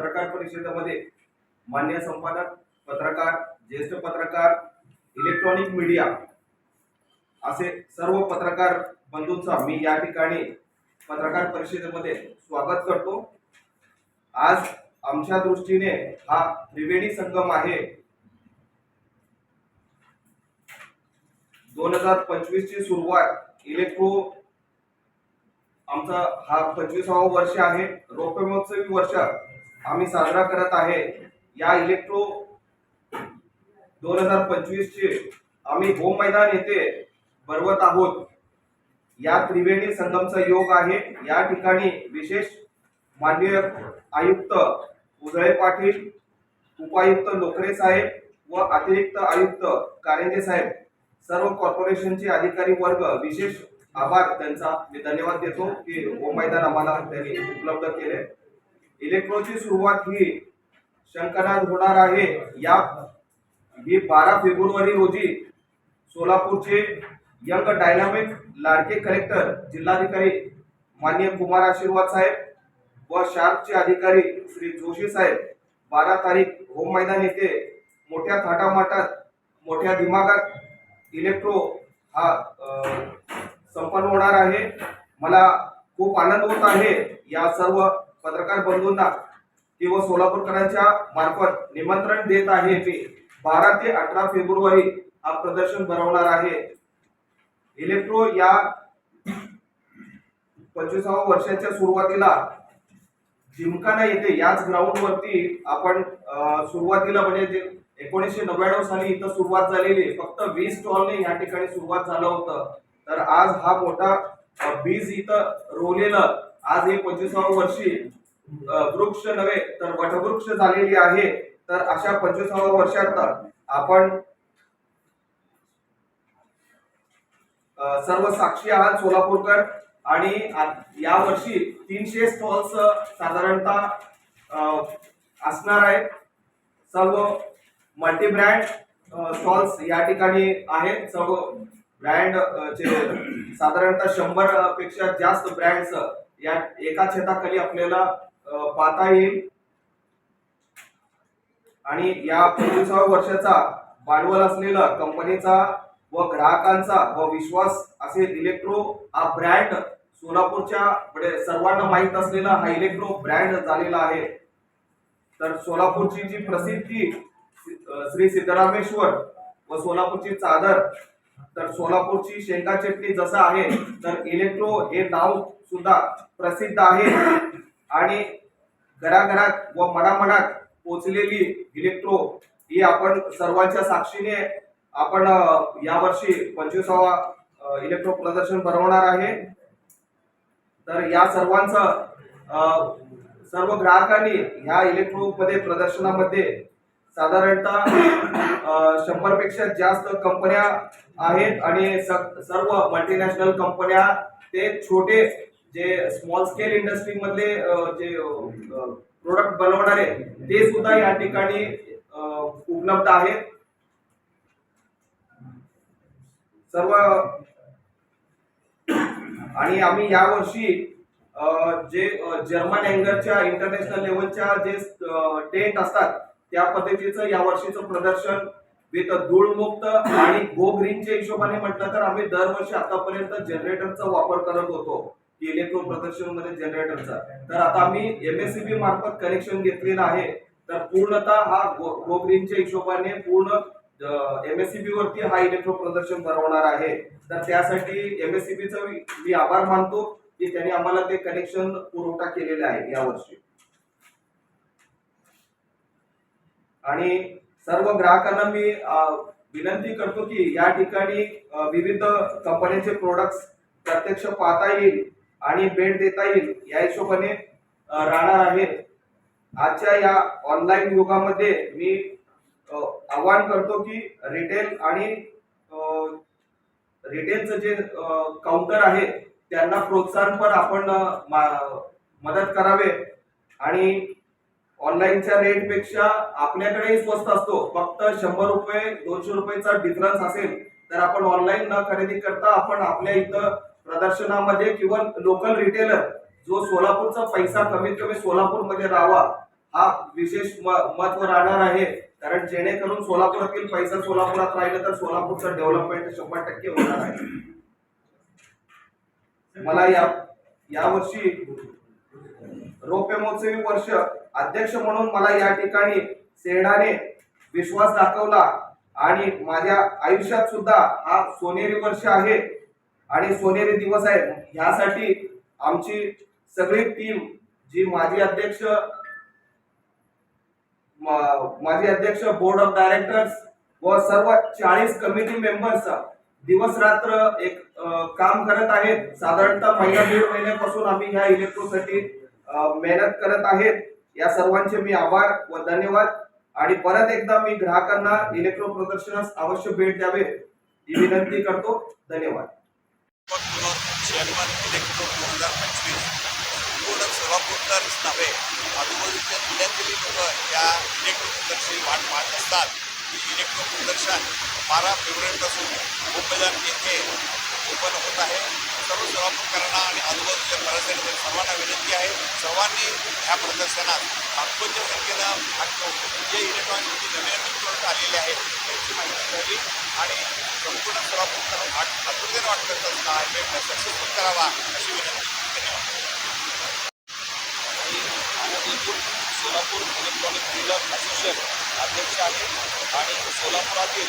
पत्रकार परिषदेमध्ये मान्य संपादक पत्रकार ज्येष्ठ पत्रकार इलेक्ट्रॉनिक मीडिया असे सर्व पत्रकार बंधूंचा मी या ठिकाणी पत्रकार परिषदेमध्ये स्वागत करतो. आज आमच्या दृष्टीने हा त्रिवेणी संगम आहे. दोन हजार पंचवीस ची सुरुवात इलेक्ट्रो आमचा हा पंचवीसावा वर्ष आहे. रोपमहोत्सवी वर्ष. आम्ही साजरा करत आहे. या इलेक्ट्रो दोन हजार पंचवीस चे आम्ही होम मैदान येथे भरवत आहोत. या त्रिवेणी संगमचा योग आहे. या ठिकाणी विशेष माननीय आयुक्त उजळे पाटील उपायुक्त लोकरे साहेब व अतिरिक्त आयुक्त कारंजे साहेब सर्व कॉर्पोरेशनचे अधिकारी वर्ग विशेष आभार त्यांचा. मी धन्यवाद देतो की होम मैदान आम्हाला त्यांनी उपलब्ध केले इलेक्ट्रोची सुरुवात ही शंकरात होणार आहे. या ही बारा फेब्रुवारी रोजी सोलापूरचे यंग डायनामिक लाडके कलेक्टर जिल्हाधिकारी मान्य कुमार आशीर्वाद साहेब व शार्पचे अधिकारी श्री जोशी साहेब बारा तारीख होम मैदान येथे मोठ्या थाटामाटात मोठ्या दिमागात इलेक्ट्रो हा संपन्न होणार आहे. मला खूप आनंद होत आहे. या सर्व पत्रकार बंधूंना किंवा सोलापूरकरांच्या मार्फत निमंत्रण देत आहे मी. बारा ते अठरा फेब्रुवारी हा प्रदर्शन भरवणार आहे. इलेक्ट्रो या पंचवीसाव्या वर्षाच्या सुरुवातीला जिमखाना येथे याच ग्राउंड वरती आपण सुरुवातीला म्हणजे जे एकोणीसशे नव्याण्णव साली इथं सुरुवात झालेली फक्त वीस स्टॉलने या ठिकाणी सुरुवात झालं होतं. तर आज हा मोठा बीज इथं रोवलेलं आज हे पंचवीसाव्या वर्षी वृक्ष नव्हे तर वटवृक्ष झालेली आहे. तर अशा पंचवीसाव्या वर्षात आपण सर्व साक्षी आहात सोलापूरकर. आणि या वर्षी तीनशे स्टॉल्स साधारणतः असणार आहेत. सर्व मल्टी ब्रँड स्टॉल्स या ठिकाणी आहेत. सर्व ब्रँड चे साधारणतः शंभरपेक्षा जास्त ब्रँड्स या एका छताखाली आपल्याला पाहता येईल. आणि या पंचवीसाव्या वर्षाचा भांडवल असलेला कंपनीचा व ग्राहकांचा व विश्वास असे इलेक्ट्रो हा ब्रँड सोलापूरच्या म्हणजे सर्वांना माहीत असलेला हा इलेक्ट्रो ब्रँड झालेला आहे. तर सोलापूरची जी प्रसिद्धी श्री सिद्धरामेश्वर व सोलापूरची चादर तर सोलापूरची शेंगा चटणी जसं आहे तर इलेक्ट्रो हे नाव सुद्धा प्रसिद्ध आहे. आणि घराघरात व मनामनात पोचलेली इलेक्ट्रो ही आपण सर्वांच्या साक्षीने आपण यावर्षी पंचवीसावा इलेक्ट्रो प्रदर्शन भरवणार आहे. तर या सर्वांचं सर्व ग्राहकांनी ह्या इलेक्ट्रो मध्ये प्रदर्शनामध्ये साधारणतः शंभरपेक्षा जास्त कंपन्या आहेत आणि सर्व मल्टीनॅशनल कंपन्या ते छोटे जे स्मॉल स्केल इंडस्ट्री मधले जे प्रोडक्ट बनवणारे ते सुद्धा या ठिकाणी उपलब्ध आहेत. सर्व आणि आम्ही यावर्षी वर्षी जे जर्मन अँगरच्या इंटरनॅशनल लेवलच्या जे टेंट असतात त्या पद्धतीचं या वर्षीचं प्रदर्शन विथ धूळमुक्त आणि गो ग्रीनच्या हिशोबाने म्हटलं तर आम्ही दरवर्षी आतापर्यंत जनरेटरचा वापर करत होतो. इलेक्ट्रो प्रदर्शनमध्ये जनरेटरचा तर आता आम्ही एमएससीबी मार्फत कनेक्शन घेतलेलं आहे. तर पूर्णतः हा गो हिशोबाने पूर्ण एमएससीबी वरती हा इलेक्ट्रो प्रदर्शन भरवणार आहे. तर त्यासाठी एमएससीबीचा मी आभार मानतो की त्यांनी आम्हाला ते कनेक्शन पुरवठा केलेला आहे यावर्षी. आणि सर्व ग्राहकांना मी विनंती करतो की या ठिकाणी विविध कंपन्यांचे प्रोडक्ट्स प्रत्यक्ष पाहता येईल. आणि भेट देता येईल या हिशोबाने राहणार आहे आजच्या या ऑनलाईन युगामध्ये मी आवाहन करतो की रिटेल आणि रिटेलचं जे काउंटर आहे त्यांना प्रोत्साहन पण आपण मा- मदत करावे. आणि ऑनलाईनच्या रेटपेक्षा आपल्याकडेही स्वस्त असतो. फक्त शंभर रुपये दोनशे रुपयेचा डिफरन्स असेल तर आपण ऑनलाईन न खरेदी करता आपण आपल्या इथं प्रदर्शनामध्ये किंवा लोकल रिटेलर जो सोलापूरचा पैसा कमीत कमी सोलापूरमध्ये राहावा हा विशेष महत्त्व राहणार आहे. कारण जेणेकरून सोलापुरातील पैसा सोलापुरात राहिलं तर सोलापूरचं डेव्हलपमेंट शंभर टक्के होणार आहे. मला या यावर्षी रौप्य महोत्सवी वर्ष अध्यक्ष म्हणून मला या ठिकाणी सेडाने विश्वास दाखवला. आणि माझ्या आयुष्यात सुद्धा हा सोनेरी वर्ष आहे. आणि सोनेरी दिवस आहे ह्यासाठी आमची सगळी टीम जी माजी अध्यक्ष माजी अध्यक्ष बोर्ड ऑफ डायरेक्टर्स व सर्व चाळीस कमिटी मेंबर्स दिवस रात्र एक काम करत आहेत. साधारणतः महिना दीड महिन्यापासून आम्ही ह्या इलेक्ट्रोसाठी मेहनत करत आहेत. या सर्वांचे मी आभार व धन्यवाद. आणि परत एकदा मी ग्राहकांना इलेक्ट्रो प्रदर्शनास अवश्य भेट द्यावे ही विनंती करतो. धन्यवाद. चेअरमन इलेक्ट्रो दोन हजार पंचवीस. पूर्ण सोलापूरकरच नव्हे आजूबाजूच्या जिल्ह्यातील लोक या इलेक्ट्रो प्रदर्शनी वाट पाहत असतात. ही इलेक्ट्रो प्रदर्शन बारा फेब्रुवारीपासून मुंबईला येथे ओपन होत आहे. सर्व सोलापूरकरांना आणि आजूबाजूच्या परिसरातील सर्वांना विनंती आहे सर्वांनी ह्या प्रदर्शनात लाखोंच्या संख्येनं भाग घेऊन जे इलेक्ट्रॉनिक नवीन नवीन प्रोडक्ट आलेले आहेत त्यांची माहिती घ्यावी आणि संपूर्ण सोलापूरकर वाट आतुरतेने वाट करत असता हा सक्सेसफुल करावा अशी विनंती. धन्यवाद. सोलापूर इलेक्ट्रॉनिक डीलर असोसिएशन अध्यक्ष आहे आणि सोलापुरातील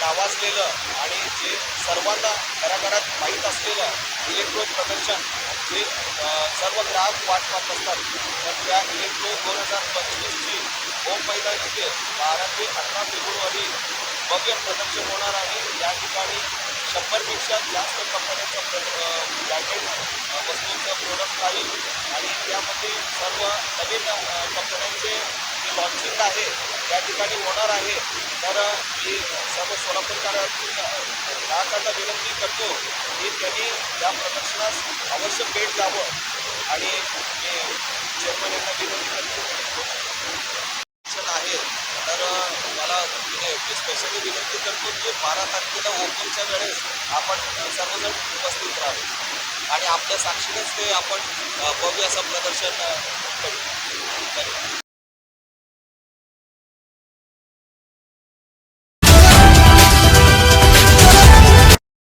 नावाजलेलं आणि जे सर्वांना घराघरात माहीत असलेलं इलेक्ट्रो प्रदर्शन जे सर्व ग्राहक वाट पाहत असतात तर त्या इलेक्ट्रो दोन हजार पंचवीसची होम मैदान येथे बारा ते अठरा फेब्रुवारी भव्य प्रदर्शन होणार आहे. या ठिकाणी शंभरपेक्षा जास्त कंपन्यांचं ब्रँडेड वस्तूंचं प्रोडक्ट राहील आणि त्यामध्ये सर्व नवीन कंपन्यांचे जे लॉन्चिंग आहे त्या ठिकाणी होणार आहे. तर मी सर्व सोलापूरकरांची ग्राहकांना विनंती करतो की त्यांनी या प्रदर्शनास अवश्य भेट द्यावं. आणि मी चेअरमन यांना विनंती करतो आहे. तर मला स्पेशली विनंती करतो की बारा तारखेला ओपनच्या वेळेस आपण सर्वजण उपस्थित राहावे आणि आपल्या साक्षीनेच ते आपण भव्य असं प्रदर्शन करू.